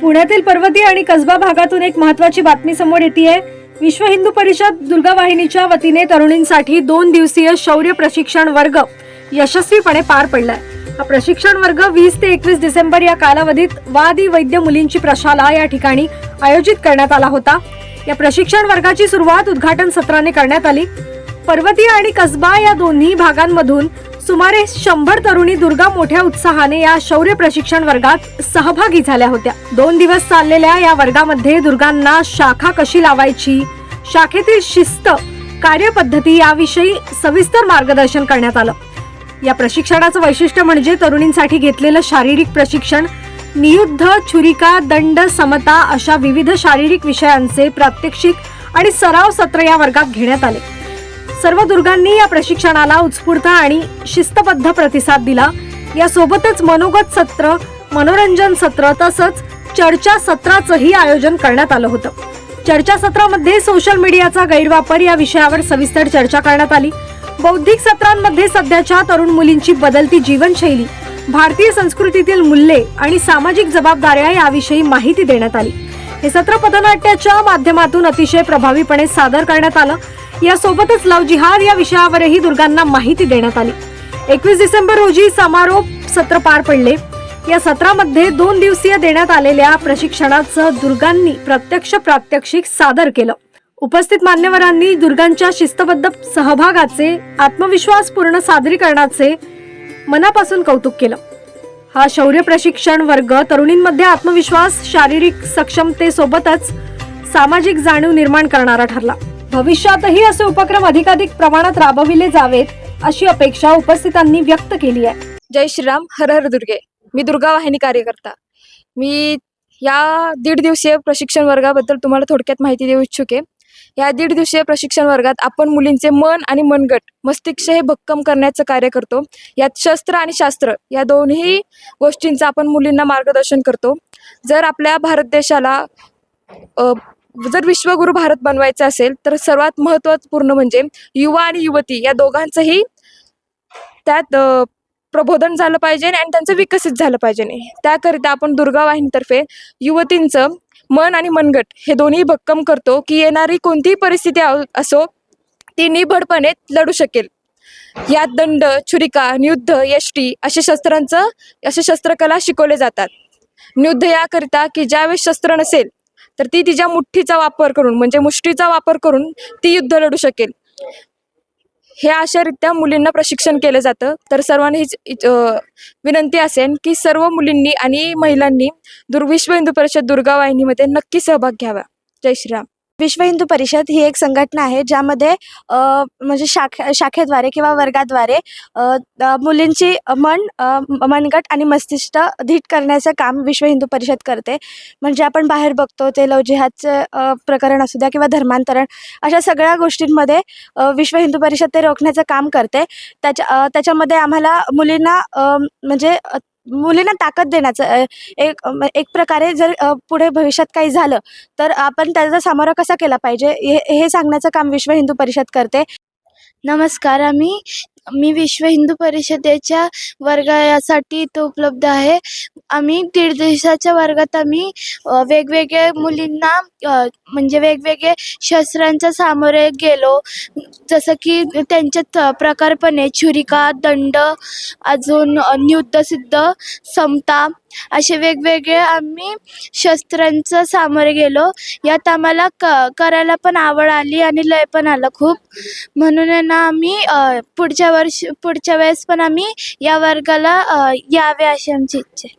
पुण्यातील पर्वती आणि कसबा भागातून एक महत्वाची बातमी समोर येते आहे विश्व हिंदू परिषद दुर्गा वाहिनीच्या वतीने तरुणींसाठी दोन दिवसीय शौर्य प्रशिक्षण वर्ग यशस्वीपणे पार पडलाय. हा प्रशिक्षण वर्ग वीस ते एकवीस डिसेंबर या कालावधीत वादी वैद्य मुलींची प्रशाला या ठिकाणी आयोजित करण्यात आला होता. या प्रशिक्षण वर्गाची सुरुवात उद्घाटन सत्राने करण्यात आली. पर्वती आणि कसबा या दोन्ही भागांमधून सुमारे शंभर तरुणी दुर्गा मोठ्या उत्साहाने या शौर्य प्रशिक्षण वर्गात सहभागी झाल्या होत्या. दोन दिवस चाललेल्या या वर्गामध्ये दुर्गांना शाखा कशी लावायची शाखेतील शिस्त कार्यपद्धती याविषयी सविस्तर मार्गदर्शन करण्यात आलं. या प्रशिक्षणाचं वैशिष्ट्य म्हणजे तरुणींसाठी घेतलेलं शारीरिक प्रशिक्षण नियुद्ध छुरिका दंड समता अशा विविध शारीरिक विषयांचे प्रात्यक्षिक आणि सराव सत्र या वर्गात घेण्यात आले. सर्व दुर्गांनी या प्रशिक्षणाला उत्स्फूर्त आणि शिस्तबद्ध प्रतिसाद दिला. यासोबतच मनोगत सत्र मनोरंजन सत्र तसंच चर्चा सत्राचंही आयोजन करण्यात आलं होतं. चर्चा सत्रामध्ये सोशल मीडियाचा गैरवापर या विषयावर सविस्तर चर्चा करण्यात आली. बौद्धिक सत्रांमध्ये सध्याच्या तरुण मुलींची बदलती जीवनशैली भारतीय संस्कृतीतील मूल्ये आणि सामाजिक जबाबदाऱ्या याविषयी माहिती देण्यात आली. हे सत्र पथनाट्याच्या माध्यमातून अतिशय प्रभावीपणे सादर करण्यात आलं. यासोबतच लव जिहाद या विषयावरही दुर्गांना माहिती देण्यात आली. एकवीस डिसेंबर रोजी समारोप सत्र पार पडले. या सत्रामध्ये दोन दिवसीय देण्यात आलेल्या प्रशिक्षणाचं दुर्गांनी प्रत्यक्ष प्रात्यक्षिक सादर केलं. उपस्थित मान्यवरांनी दुर्गांच्या शिस्तबद्ध सहभागाचे आत्मविश्वासपूर्ण सादरीकरणाचे मनापासून कौतुक केलं. हा शौर्य प्रशिक्षण वर्ग तरुणींमध्ये आत्मविश्वास शारीरिक सक्षमतेसोबतच सामाजिक जाणीव निर्माण करणारा ठरला. भविष्यातही असे उपक्रम अधिकाधिक प्रमाणात राबविले जावेत अशी अपेक्षा उपस्थितांनी व्यक्त केली आहे. जय श्रीराम हर हर दुर्गे. मी दुर्गा वाहिनी कार्यकर्ता. मी या दीड दिवसीय प्रशिक्षण वर्गाबद्दल तुम्हाला थोडक्यात माहिती देऊ इच्छुके. या दीड दिवसीय प्रशिक्षण वर्गात आपण मुलींचे मन आणि मनगट मस्तिष्क हे भक्कम करण्याचं कार्य करतो. यात शस्त्र आणि शास्त्र या दोन्ही गोष्टींचं आपण मुलींना मार्गदर्शन करतो. जर आपल्या भारत देशाला जर विश्वगुरु भारत बनवायचं असेल तर सर्वात महत्त्वपूर्ण म्हणजे युवा आणि युवती या दोघांचंही त्यात प्रबोधन झालं पाहिजे आणि त्यांचं विकसित झालं पाहिजे. त्याकरिता आपण दुर्गा वाहिनीतर्फे युवतींचं मन आणि मनगट हे दोन्ही भक्कम करतो की येणारी कोणतीही परिस्थिती असो ती निभडपणे लढू शकेल. यात दंड छुरिका नियुद्ध यष्टी असे शस्त्रांचं असे शस्त्रकला शिकवले जातात. नियुद्ध याकरिता की ज्यावेळेस शस्त्र नसेल तर ती तिच्या मुठ्ठीचा वापर करून म्हणजे मुष्टीचा वापर करून ती युद्ध लढू शकेल. हे अशारित्या मुलींना प्रशिक्षण केलं जातं. तर सर्वांनी हीच विनंती असेल की सर्व मुलींनी आणि महिलांनी दुर्विश्व हिंदू परिषद दुर्गा वाहिनीमध्ये नक्की सहभाग घ्यावा. जय श्रीराम. विश्व हिंदू परिषद ही एक संघटना आहे ज्यामध्ये म्हणजे शाख शाखेद्वारे किंवा वर्गाद्वारे मुलींची मन मनगट आणि मस्तिष्क धीट करण्याचं काम विश्व हिंदू परिषद करते. म्हणजे आपण बाहेर बघतो ते लव जिहादचं प्रकरण असू द्या किंवा धर्मांतरण अशा सगळ्या गोष्टींमध्ये विश्व हिंदू परिषद ते रोखण्याचं काम करते. त्याच्या त्याच्यामध्ये आम्हाला मुलींना म्हणजे मुलींना ताकद देण्याचं एक एक प्रकारे जर पुढे भविष्यात काही झालं तर आपण त्याचा सामोरा कसा केला पाहिजे? हे हे सांगण्याचं काम विश्व हिंदू परिषद करते. नमस्कार आम्ही मी विश्व हिंदू परिषदेच्या वर्गासाठी इथं उपलब्ध आहे. आम्ही दीड दिवसाच्या वर्गात आम्ही वेगवेगळ्या मुलींना म्हणजे वेगवेगळे शस्त्रांच्या सामोरे गेलो. जसं की त्यांच्यात प्रकारपणे छुरिका दंड अजून न्युद्धसिद्ध समता असे वेगवेगळे आम्ही शस्त्रांचं सामोरे गेलो. यात आम्हाला क करायला पण आवड आली आणि लय पण आलं खूप. म्हणून आहे ना आम्ही पुढच्या वर्ष पुढच्या वेळेस पण आम्ही या वर्गाला यावे अशी आमची इच्छा आहे.